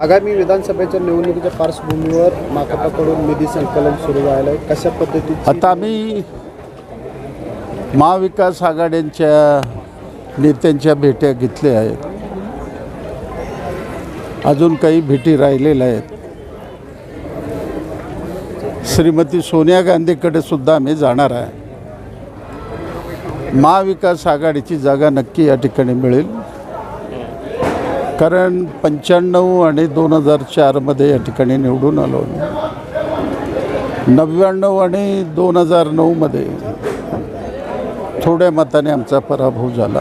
आगामी विधानसभेच्या निवडणुकीच्या पार्श्वभूमीवर माकपाकडून निधी संकलन सुरू झालं आहे. कशा पद्धतीची आता आम्ही महाविकास आघाड्यांच्या नेत्यांच्या भेट्या घेतल्या आहेत. अजून काही भेटी राहिलेल्या आहेत. श्रीमती सोनिया गांधीकडे सुद्धा आम्ही जाणार आहे. महाविकास आघाडीची जागा नक्की या ठिकाणी मिळेल. कारण पंच्याण्णव आणि दोन हजार चारमध्ये या ठिकाणी निवडून आलो आम्ही. नव्याण्णव आणि दोन हजार नऊमध्ये थोड्या मताने आमचा पराभव झाला.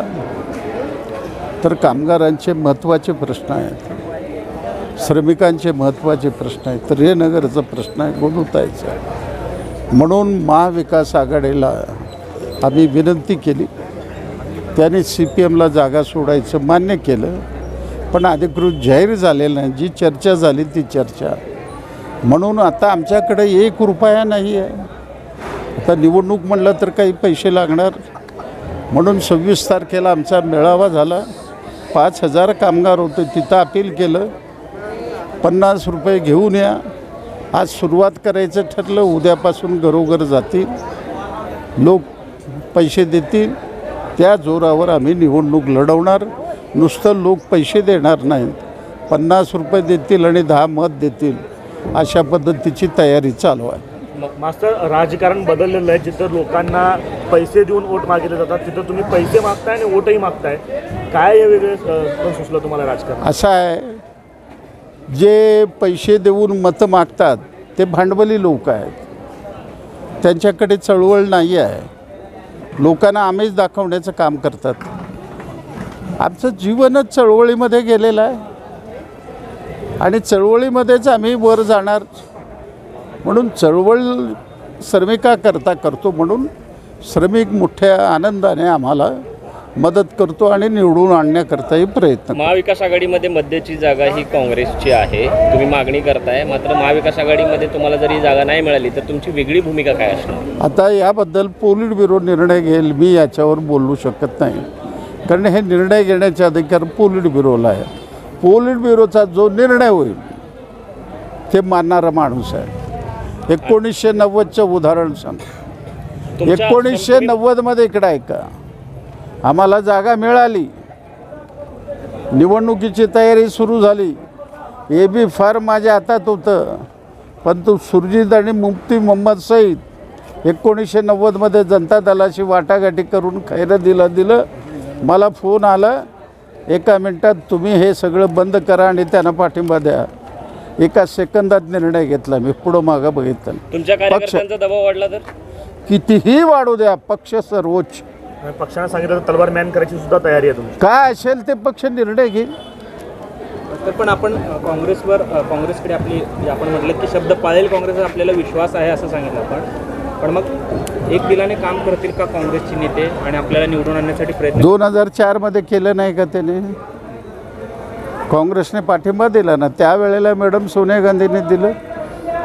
तर कामगारांचे महत्त्वाचे प्रश्न आहेत. श्रमिकांचे महत्त्वाचे प्रश्न आहेत. तर हे नगरचा प्रश्न आहे गुणवतायचा म्हणून महाविकास आघाडीला आम्ही विनंती केली. त्याने सी पी एमला जागा सोडायचं मान्य केलं. पण अधिकृत जाहीर झालेलं नाही. जी चर्चा झाली ती चर्चा. म्हणून आता आमच्याकडे एक रुपया नाही आहे. आता निवडणूक म्हणलं तर काही पैसे लागणार. म्हणून सव्वीस तारखेला आमचा मेळावा झाला. पाच हजार कामगार होते तिथं अपील केलं. पन्नास रुपये घेऊन या. आज सुरुवात करायचं ठरलं उद्यापासून घरोघर जातील. लोक पैसे देतील. त्या जोरावर आम्ही निवडणूक लढवणार. नुसतं लोक पैसे देणार नाहीत. पन्नास रुपये देतील आणि दहा मत देतील. अशा पद्धतीची तयारी चालू आहे. मास्तर राजकारण बदललेलं आहे. जिथं लोकांना पैसे देऊन वोट मागितले जातात तिथं तुम्ही पैसे मागताय आणि वोटही मागताय. काय हे वेगळे सुचलं तुम्हाला राजकारण? असं आहे जे पैसे देऊन मतं मागतात ते भांडवली लोक आहेत. त्यांच्याकडे चळवळ नाही आहे. लोकांना आम्हीच दाखवण्याचं काम करतात. आमचं जीवनच चळवळीमध्ये गेलेलं आहे. आणि चळवळीमध्येच आम्ही वर जाणार. म्हणून चळवळ श्रमिका करता करतो म्हणून श्रमिक मोठ्या आनंदाने आम्हाला मदत करतो आणि निवडून आणण्याकरताही प्रयत्न. महाविकास आघाडीमध्ये मध्याची जागा ही काँग्रेसची आहे. तुम्ही मागणी करताय. मात्र महाविकास आघाडीमध्ये तुम्हाला जर ही जागा नाही मिळाली तर तुमची वेगळी भूमिका काय असणार? आता याबद्दल पोलिट ब्युरो निर्णय घेईल. मी याच्यावर बोलू शकत नाही. कारण हे निर्णय घेण्याचे अधिकार पोलिट ब्युरोला आहे पोलिट ब्युरोचा जो निर्णय होईल ते मानणारा माणूस आहे. एकोणीसशे नव्वदचं उदाहरण सांग. एकोणीसशे नव्वदमध्ये इकडं आहे का आम्हाला जागा मिळाली. निवडणुकीची तयारी सुरू झाली. ए बी फार माझ्या हातात होतं. पण तो सुरजित आणि मुफ्ती मोहम्मद सईद एकोणीसशे नव्वदमध्ये जनता दलाशी वाटाघाटी करून खैरं दिलं दिलं. मला फोन आला एका मिनटात तुम्ही हे सगळं बंद करा आणि त्यांना पाठिंबा द्या. एका सेकंदात निर्णय घेतला मी पुढं मागं बघितलं. तुमच्या कार्यकर्त्यांचा दबाव वाढला तर? कितीही वाढू द्या पक्ष सर्वोच्च. पक्षानं सांगितलं तर तलवार मॅन करायची सुद्धा तयारी आहे तुमची. काय असेल ते पक्ष निर्णय घेईल. तर पण आपण अ, काँग्रेसवर अ, काँग्रेसकडे आपली आपण म्हटलं की शब्द पाळेल काँग्रेसवर आपल्याला विश्वास आहे असं सांगितलं आपण. पण मग एक दिलाने काम करतील का काँग्रेसचे नेते आणि आपल्याला निवडून आणण्यासाठी प्रयत्न दोन हजार चारमध्ये केलं नाही का त्याने? काँग्रेसने पाठिंबा दिला ना त्यावेळेला मॅडम सोनिया गांधींनी दिलं.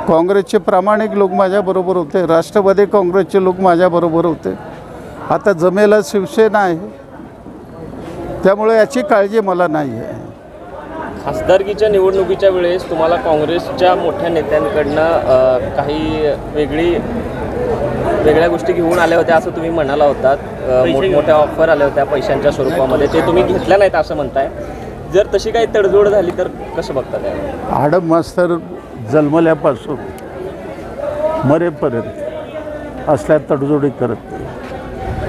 काँग्रेसचे प्रामाणिक लोक माझ्याबरोबर होते राष्ट्रवादी काँग्रेसचे लोक माझ्याबरोबर होते. आता जमेला शिवसेना आहे. त्यामुळे याची काळजी मला नाही आहे खासदारकीच्या निवडणुकीच्या वेळेस तुम्हाला काँग्रेसच्या मोठ्या नेत्यांकडनं काही वेगळी वेगळ्या गोष्टी घेऊन आल्या होत्या असं तुम्ही म्हणाला होतात मोठमोठ्या ऑफर आल्या होत्या पैशांच्या स्वरूपामध्ये. ते तुम्ही घेतल्या नाहीत असं म्हणताय. जर तशी काही तडजोड झाली तर कसं बघता त्या आडम मास्तर जन्मल्यापासून मरेपर्यंत असल्या तडजोडी करत नाही.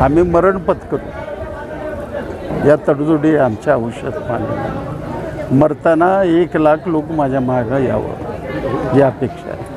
आम्ही मरण पत्करू. या तडजोडी आमच्या आयुष्यात मानल्या मरताना एक लाख लोक माझ्या मागं यावं ही अपेक्षा आहे